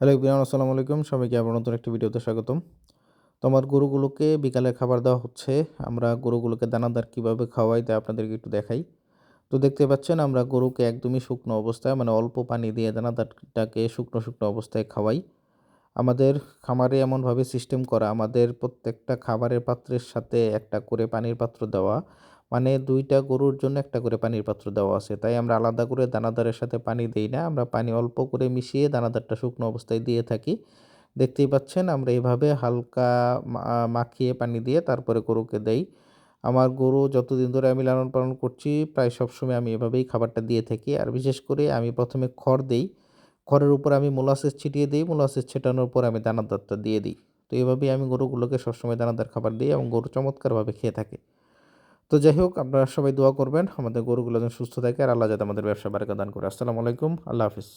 Hello Ibrahim আসসালামু আলাইকুম। সবাইকে আবার নতুন একটি ভিডিওতে স্বাগতম। তো আমার গরুগুলোকে বিকালে খাবার দেওয়া হচ্ছে। আমরা গরুগুলোকে দানাদার কীভাবে খাওয়াই তাই আপনাদেরকে একটু দেখাই। তো দেখতে পাচ্ছেন, আমরা গরুকে একদমই শুকনো অবস্থায় মানে অল্প পানি দিয়ে দানাদারটাকে শুকনো শুকনো অবস্থায় খাওয়াই। আমাদের খামারে এমনভাবে সিস্টেম করা, আমাদের প্রত্যেকটা খাবারের পাত্রের সাথে একটা করে পানির পাত্র দেওয়া মানে দুইটা গরুর জন্য একটা করে পানির পাত্র দেওয়া আছে। তাই আমরা আলাদা করে দানাদারের সাথে পানি দিই না। আমরা পানি অল্প করে মিশিয়ে দানাদারটা শুকনো অবস্থায় দিয়ে থাকি। দেখতেই পাচ্ছেন, আমরা এভাবে হালকা মাখিয়ে পানি দিয়ে তারপরে গরুকে দেই। আমার গরু যতদিন ধরে আমি লালন পালন করছি, প্রায় সবসময় আমি এভাবেই খাবারটা দিয়ে থাকি। আর বিশেষ করে আমি প্রথমে খড় দিই। খড়ের উপর আমি মোলাসেস ছিটিয়ে দিই। মোলাসেস ছেটানোর পর আমি দানাদারটা দিয়ে দিই। তো এভাবেই আমি গরুগুলোকে সবসময় দানাদার খাবার দিই এবং গরু চমৎকারভাবে খেয়ে থাকে। তো যাই হোক, আপনারা সবাই দোয়া করবেন, আমাদের গরুগুলো যেন সুস্থ থাকে আর আল্লাহ যাতে আমাদের ব্যবসা বাড়িকে দান করে। আসসালামু আলাইকুম, আল্লাহ হাফিজ।